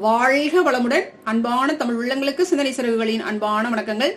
வாழ்க வளமுடன். அன்பான தமிழ் உள்ளங்களுக்கு சிந்தனை சிறகுகளின் அன்பான வணக்கங்கள்.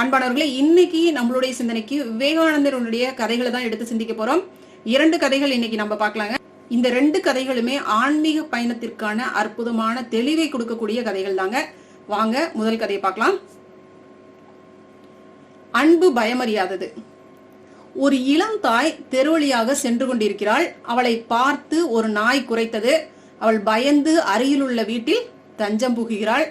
அன்பானவர்களே இன்னைக்கு நம்மளுடைய சிந்தனைக்கு விவேகானந்தருடைய கதைகளை தான் எடுத்து சிந்திக்க போறோம். இரண்டு கதைகள் இன்னைக்கு நம்ம பார்க்கலாங்க. இந்த ரெண்டு கதைகளுமே ஆன்மீக பயணத்திற்கான அற்புதமான தெளிவை கொடுக்கக்கூடிய கதைகள் தாங்க. வாங்க முதல் கதையை பார்க்கலாம். அன்பு பயமறியாதது. ஒரு இளம் தாய் தெருவழியாக சென்று கொண்டிருக்கிறாள். அவளை பார்த்து ஒரு நாய் குறைத்தது அவள் பயந்து அருகிலுள்ள வீட்டில் தஞ்சம் புகுகிறாள்.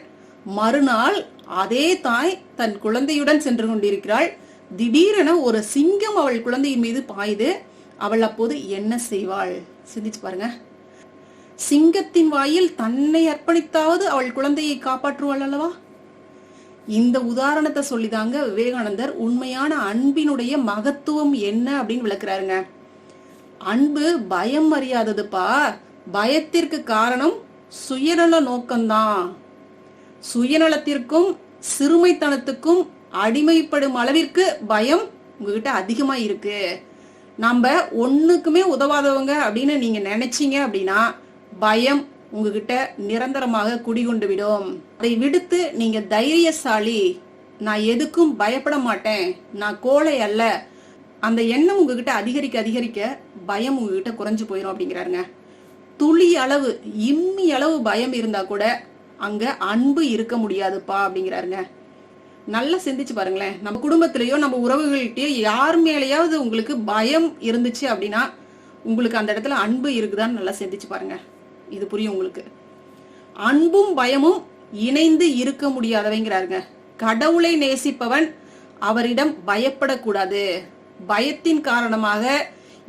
மறுநாள் அதே தாய் தன் குழந்தையுடன் சென்று கொண்டிருக்கிறாள். திடீரென ஒரு சிங்கம் அவள் குழந்தையின் மீது பாயுது அவள் அப்போது என்ன செய்வாள்? சிந்திச்சு பாருங்க. சிங்கத்தின் வாயில் தன்னை அர்ப்பணித்தாவது அவள் குழந்தையை காப்பாற்றுவாள் அல்லவா? இந்த உதாரணத்தை சொல்லிதாங்க விவேகானந்தர் உண்மையான அன்பினுடைய மகத்துவம் என்ன அப்படின்னு விளக்குறாருங்க. அன்பு பயம் அறியாததுப்பா. பயத்திற்கு காரணம் சுயநல நோக்கம்தான். சுயநலத்திற்கும் சிறுமைத்தனத்துக்கும் அடிமைப்படும் அளவிற்கு பயம் உங்ககிட்ட அதிகமா இருக்கு நம்ம ஒண்ணுக்குமே உதவாதவங்க அப்படின்னு நீங்க நினைச்சீங்க அப்படின்னா பயம் உங்ககிட்ட நிரந்தரமாக குடிகொண்டு விடும். அதை விடுத்து நீங்க தைரியசாலி. நான் எதுக்கும் பயப்பட மாட்டேன். நான் கோழை அல்ல. அந்த எண்ணம் உங்ககிட்ட அதிகரிக்க அதிகரிக்க பயம் உங்ககிட்ட குறைஞ்சு போயிடும் அப்படிங்கிறாருங்க. துளி அளவு இம்மி அளவு பயம் இருந்தா கூட அங்க அன்பு இருக்க முடியாதுப்பா அப்படிங்கிறாருங்க. நல்லா சிந்திச்சு பாருங்களேன். நம்ம குடும்பத்திலயோ நம்ம உறவுகள்கிட்டயோ யார் மேலேயாவது உங்களுக்கு பயம் இருந்துச்சு அப்படின்னா உங்களுக்கு அந்த இடத்துல அன்பு இருக்குதான்னு நல்லா சிந்திச்சு பாருங்க. இது புரியும் உங்களுக்கு. அன்பும் பயமும் இணைந்து இருக்க முடியாதவைங்கிறாருங்க. கடவுளை நேசிப்பவன் அவரிடம் பயப்படக்கூடாது. பயத்தின் காரணமாக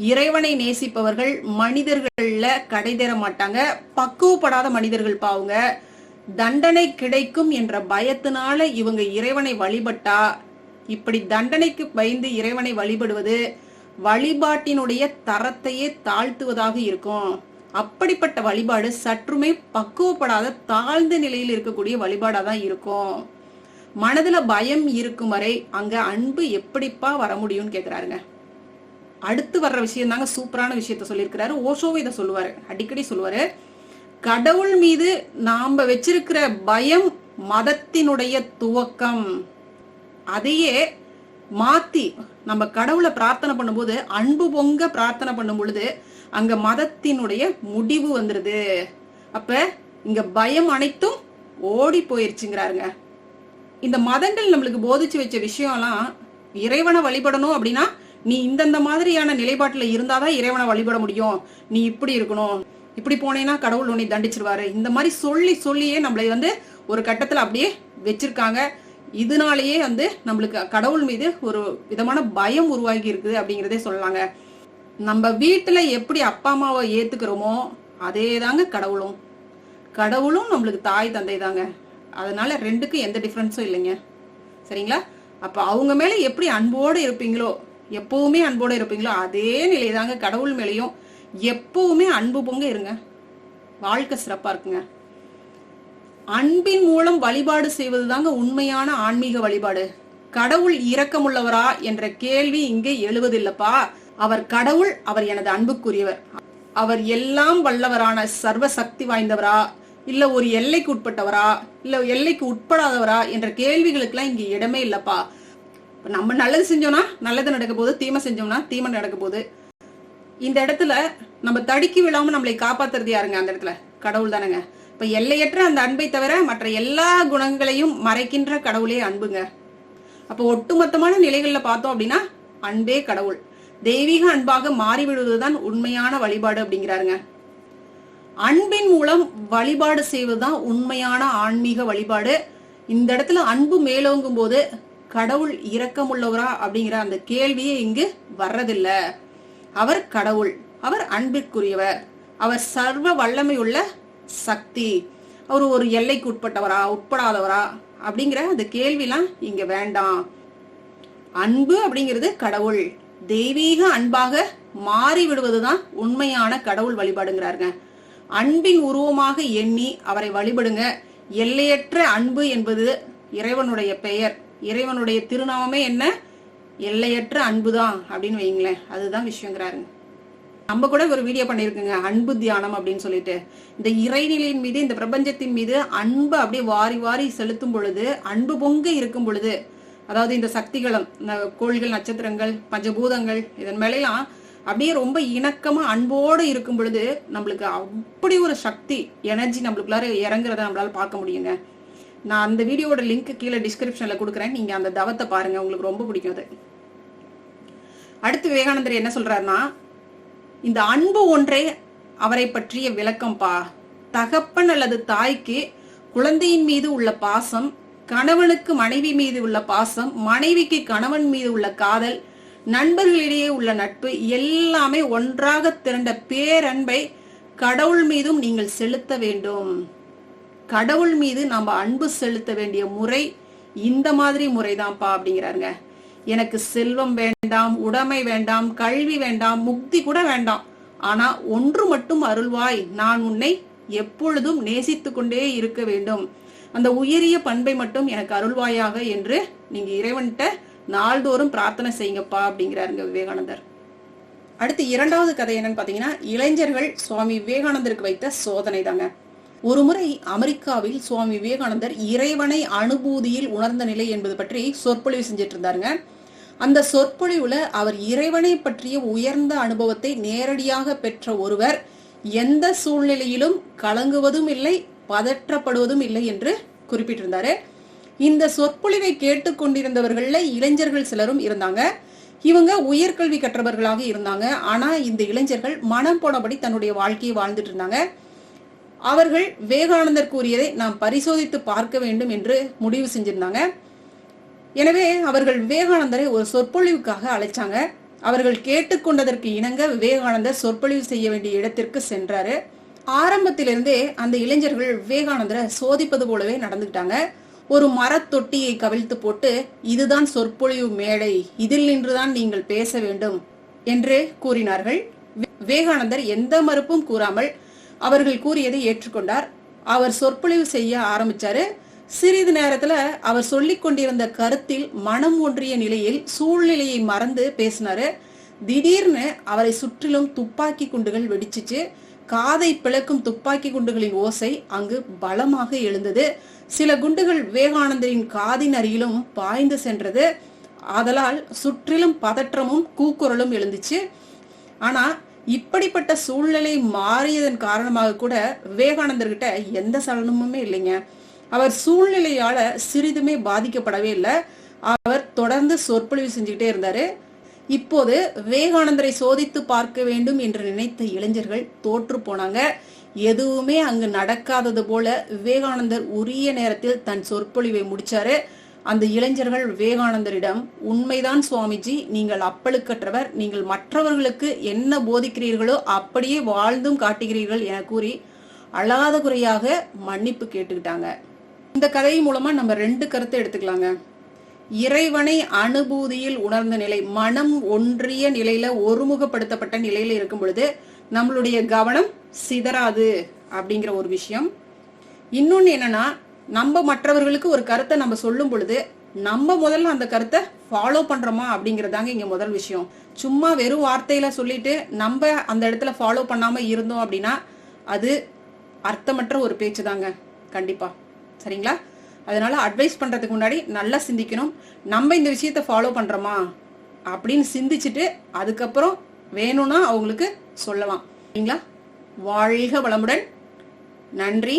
இறைவனை நேசிப்பவர்கள் மனிதர்கள்ல கடை தேர மாட்டாங்க. பக்குவப்படாத மனிதர்கள் பாவுங்க. தண்டனை கிடைக்கும் என்ற பயத்தினால இவங்க இறைவனை வழிபட்டா இப்படி தண்டனைக்கு பயந்து இறைவனை வழிபடுவது வழிபாட்டினுடைய தரத்தையே தாழ்த்துவதாக இருக்கும். அப்படிப்பட்ட வழிபாடு சற்றுமே பக்குவப்படாத தாழ்ந்த நிலையில் இருக்கக்கூடிய வழிபாடா தான் இருக்கும். மனதுல பயம் இருக்கும் வரை அங்க அன்பு எப்படிப்பா வர முடியும்னு கேக்குறாருங்க. அடுத்து வர்ற விஷயம் தாங்க சூப்பரான விஷயத்த சொல்லியிருக்கிறாரு. ஓஷோவை இதை சொல்லுவாரு. அடிக்கடி சொல்லுவாரு. கடவுள் மீது நாம் வச்சிருக்கிற பயம் மதத்தினுடைய துவக்கம். அதையே மாத்தி நம்ம கடவுளை பிரார்த்தனை பண்ணும்போது அன்பு பொங்க பிரார்த்தனை பண்ணும் பொழுது அங்க மதத்தினுடைய முடிவு வந்துருது. அப்ப இங்க பயம் அனைத்தும் ஓடி போயிருச்சுங்கிறாருங்க. இந்த மதங்கள் நம்மளுக்கு போதிச்சு வச்ச விஷயம்லாம் இறைவனை வழிபடணும் அப்படின்னா நீ இந்தந்த மாதிரியான நிலைப்பாட்டில் இருந்தாதான் இறைவனை வழிபட முடியும். நீ இப்படி இருக்கணும். இப்படி போனேன்னா கடவுள் உன்னை தண்டிச்சிருவாரு. இந்த மாதிரி சொல்லி சொல்லியே நம்மளை வந்து ஒரு கட்டத்தில் அப்படியே வச்சிருக்காங்க. இதனாலேயே வந்து நம்மளுக்கு கடவுள் மீது ஒரு விதமான பயம் உருவாகி இருக்குது அப்படிங்கிறதே சொல்லலாங்க. நம்ம வீட்டில் எப்படி அப்பா அம்மாவை ஏத்துக்கிறோமோ அதே தாங்க கடவுளும். கடவுளும் நம்மளுக்கு தாய் தந்தை தாங்க அதனால ரெண்டுக்கும் எந்த டிஃப்ரென்ஸும் இல்லைங்க. சரிங்களா? அப்போ அவங்க மேலே எப்படி அன்போடு இருப்பீங்களோ எப்பவுமே அன்போடு இருப்பீங்களோ அதே நிலை தாங்க கடவுள் மேலேயும். எப்பவுமே அன்பு பொங்க இருங்க. வாழ்க்கை சிறப்பாக இருக்குங்க. அன்பின் மூலம் வழிபாடு செய்வது தாங்க உண்மையான ஆன்மீக வழிபாடு. கடவுள் இரக்கமுள்ளவரா என்ற கேள்வி இங்கே எழுவதில்லப்பா. அவர் கடவுள் அவர் எனது அன்புக்குரியவர். அவர் எல்லாம் வல்லவரான சர்வ சக்தி வாய்ந்தவரா? இல்ல ஒரு எல்லைக்கு உட்பட்டவரா? இல்ல எல்லைக்கு உட்படாதவரா? என்ற கேள்விகளுக்கெல்லாம் இங்க இடமே இல்லப்பா. இப்போ நம்ம நல்லது செஞ்சோம்னா நல்லது நடக்க போகுது தீமை செஞ்சோம்னா தீமை நடக்க போகுது இந்த இடத்துல நம்ம தடுக்கி விழாம நம்மளை காப்பாத்துறது யாருங்க? அந்த இடத்துல. கடவுள் தானேங்க. இப்ப எல்லையற்ற அந்த அன்பை தவிர மற்ற எல்லா குணங்களையும் மறைக்கின்ற கடவுளே அன்புங்க. அப்போ ஒட்டுமொத்தமான நிலைகள்ல பார்த்தோம் அப்படின்னா அன்பே கடவுள். தெய்வீக அன்பாக மாறிவிடுவதுதான் உண்மையான வழிபாடு அப்படிங்கிறாருங்க. அன்பின் மூலம் வழிபாடு செய்வதுதான் உண்மையான ஆன்மீக வழிபாடு. இந்த இடத்துல அன்பு மேலோங்கும் போது கடவுள் இரக்கமுள்ளவரா அப்படிங்கிற அந்த கேள்வியே இங்கு வர்றதில்ல. அவர் கடவுள் அவர் அன்பிற்குரியவர் அவர் சர்வ வல்லமை உள்ள சக்தி. அவர் ஒரு எல்லைக்கு உட்பட்டவரா உட்படாதவரா அப்படிங்கிற அந்த கேள்விலாம் இங்க வேண்டாம். அன்பு அப்படிங்கிறது கடவுள். தெய்வீக அன்பாக மாறி விடுவதுதான் உண்மையான கடவுள் வழிபாடுங்கிறாருங்க. அன்பின் உருவமாக எண்ணி அவரை வழிபடுங்க. எல்லையற்ற அன்பு என்பது இறைவனுடைய பெயர். இறைவனுடைய திருநாமமே என்ன? எல்லையற்ற அன்புதான் அப்படின்னு வைங்களேன் அதுதான் விஷயங்கிறாருங்க. நம்ம கூட ஒரு வீடியோ பண்ணியிருக்குங்க. அன்பு தியானம் அப்படின்னு சொல்லிட்டு. இந்த இறைநிலையின் மீது இந்த பிரபஞ்சத்தின் மீது அன்பு அப்படியே வாரி வாரி செலுத்தும் பொழுது அன்பு பொங்க இருக்கும் பொழுது அதாவது இந்த சக்திகளும் இந்த கோள்கள் நட்சத்திரங்கள் பஞ்சபூதங்கள் இதன் மேலாம் அப்படியே ரொம்ப இணக்கமா அன்போடு இருக்கும் பொழுது நம்மளுக்கு அப்படி ஒரு சக்தி எனர்ஜி நம்மளுக்குள்ளார இறங்குறத நம்மளால பார்க்க முடியுங்க. நான் அந்த வீடியோட லிங்க் கீழே டிஸ்கிரிப்ஷன்ல கொடுக்குறேன். நீங்க அந்த தவத்தை பாருங்க. உங்களுக்கு ரொம்ப பிடிக்கும் அது. அடுத்து விவேகானந்தர் என்ன சொல்றாருன்னா இந்த அன்பு ஒன்றே அவரை பற்றிய விளக்கம்பா. தகப்பன் அல்லது தாய்க்கு குழந்தையின் மீது உள்ள பாசம் கணவனுக்கு மனைவி மீது உள்ள பாசம் மனைவிக்கு கணவன் மீது உள்ள காதல் நண்பர்களிடையே உள்ள நட்பு எல்லாமே ஒன்றாக திரண்ட பேரன்பை கடவுள் மீதும் நீங்கள் செலுத்த வேண்டும். கடவுள் மீது நம்ம அன்பு செலுத்த வேண்டிய முறை இந்த மாதிரி முறைதான்ப்பா அப்படிங்கிறாருங்க. எனக்கு செல்வம் வேண்டாம் உடைமை வேண்டாம் கல்வி வேண்டாம் முக்தி கூட வேண்டாம். ஆனா ஒன்று மட்டும் அருள்வாய் நான் உன்னை எப்பொழுதும் நேசித்து கொண்டே இருக்க வேண்டும். அந்த உயரிய பண்பை மட்டும் எனக்கு அருள்வாயாக என்று நீங்க இறைவன்கிட்ட நாள்தோறும் பிரார்த்தனை செய்யுங்கப்பா அப்படிங்கிறாருங்க விவேகானந்தர். அடுத்து இரண்டாவது கதை என்னன்னு பாத்தீங்கன்னா இளைஞர்கள் சுவாமி விவேகானந்தருக்கு வைத்த சோதனை தாங்க ஒரு முறை அமெரிக்காவில் சுவாமி விவேகானந்தர் இறைவனை அனுபூதியில் உணர்ந்த நிலை என்பது பற்றி சொற்பொழிவு செஞ்சிட்டு இருந்தாருங்க அந்த சொற்பொழிவுல அவர் இறைவனை பற்றிய உயர்ந்த அனுபவத்தை நேரடியாக பெற்ற ஒருவர் எந்த சூழ்நிலையிலும் கலங்குவதும் இல்லை பதற்றப்படுவதும் இல்லை என்று குறிப்பிட்டிருந்தாரு. இந்த சொற்பொழிவை கேட்டுக்கொண்டிருந்தவர்கள இளைஞர்கள் சிலரும் இருந்தாங்க. இவங்க உயர்கல்வி கற்றவர்களாக இருந்தாங்க. ஆனா இந்த இளைஞர்கள் மனம் போனபடி தன்னுடைய வாழ்க்கையை வாழ்ந்துட்டு இருந்தாங்க. அவர்கள் விவேகானந்தர் கூறியதை நாம் பரிசோதித்து பார்க்க வேண்டும் என்று முடிவு செஞ்சிருந்தாங்க. எனவே அவர்கள் விவேகானந்தரை ஒரு சொற்பொழிவுக்காக அழைச்சாங்க. அவர்கள் கேட்டுக்கொண்டதற்கு இணங்க விவேகானந்தர் சொற்பொழிவு செய்ய வேண்டிய இடத்திற்கு சென்றாரு. ஆரம்பத்திலிருந்தே அந்த இளைஞர்கள் விவேகானந்தரை சோதிப்பது போலவே நடந்துக்கிட்டாங்க. ஒரு மரத்தொட்டியை கவிழ்த்து போட்டு இதுதான் சொற்பொழிவு மேடை இதில் நின்றுதான் நீங்கள் பேச வேண்டும் என்று கூறினார்கள். விவேகானந்தர் எந்த மறுப்பும் கூறாமல் அவர்கள் கூறியதை ஏற்றுக்கொண்டார். அவர் சொற்பொழிவு செய்ய ஆரம்பிச்சாரு. சிறிது நேரத்துல அவர் சொல்லிக் கொண்டிருந்த கருத்தில் மனம் ஒன்றிய நிலையில் சூழ்நிலையை மறந்து பேசினாரு. திடீர்னு அவரை சுற்றிலும் துப்பாக்கி குண்டுகள் வெடிச்சிச்சு. காதை பிளக்கும் துப்பாக்கி குண்டுகளின் ஓசை அங்கு பலமாக எழுந்தது. சில குண்டுகள் விவேகானந்தரின் காதின் அருகிலும் பாய்ந்து சென்றது. ஆதலால் சுற்றிலும் பதற்றமும் கூக்குரலும் எழுந்துச்சு. ஆனா இப்படிப்பட்ட சூழ்நிலை மாறியதன் காரணமாக கூட விவேகானந்தர்கிட்ட எந்த சலனமுமே இல்லைங்க. அவர் சூழ்நிலையால சிறிதுமே பாதிக்கப்படவே இல்லை. அவர் தொடர்ந்து சொற்பொழிவு செஞ்சுக்கிட்டே இருந்தாரு. இப்போது விவேகானந்தரை சோதித்து பார்க்க வேண்டும் என்று நினைத்த இளைஞர்கள் தோற்று போனாங்க. எதுவுமே அங்கு நடக்காதது போல விவேகானந்தர் உரிய நேரத்தில் தன் சொற்பொழிவை முடிச்சாரு. அந்த இளைஞர்கள் விவேகானந்தரிடம் உண்மைதான் சுவாமிஜி நீங்கள் அப்பழுக்கற்றவர் நீங்கள் மற்றவர்களுக்கு என்ன போதிக்கிறீர்களோ அப்படியே வாழ்ந்தும் காட்டுகிறீர்கள் என கூறி அழாத குறையாக மன்னிப்பு கேட்டுக்கிட்டாங்க. இந்த கதை மூலமா நம்ம ரெண்டு கருத்தை எடுத்துக்கலாங்க. இறைவனை அனுபூதியில் உணர்ந்த நிலை மனம் ஒன்றிய நிலையில ஒருமுகப்படுத்தப்பட்ட நிலையில இருக்கும் பொழுது நம்மளுடைய கவனம் சிதறாது அப்படிங்கிற ஒரு விஷயம். இன்னொன்னு என்னன்னா நம்ம மற்றவர்களுக்கு ஒரு கருத்தை நம்ம சொல்லும் பொழுது நம்ம முதல்ல அந்த கருத்தை ஃபாலோ பண்றோமா அப்படிங்கறதாங்க இங்க முதல் விஷயம். சும்மா வெறும் வார்த்தையில சொல்லிட்டு நம்ம அந்த இடத்துல ஃபாலோ பண்ணாம இருந்தோம் அப்படின்னா அது அர்த்தமற்ற ஒரு பேச்சு தாங்க கண்டிப்பா. சரிங்களா? அதனால அட்வைஸ் பண்றதுக்கு முன்னாடி நல்லா சிந்திக்கணும். நம்ம இந்த விஷயத்த ஃபாலோ பண்றோமா அப்படின்னு சிந்திச்சுட்டு அதுக்கப்புறம் வேணும்னா அவங்களுக்கு சொல்லலாம். சரிங்களா? வாழ்க வளமுடன். நன்றி.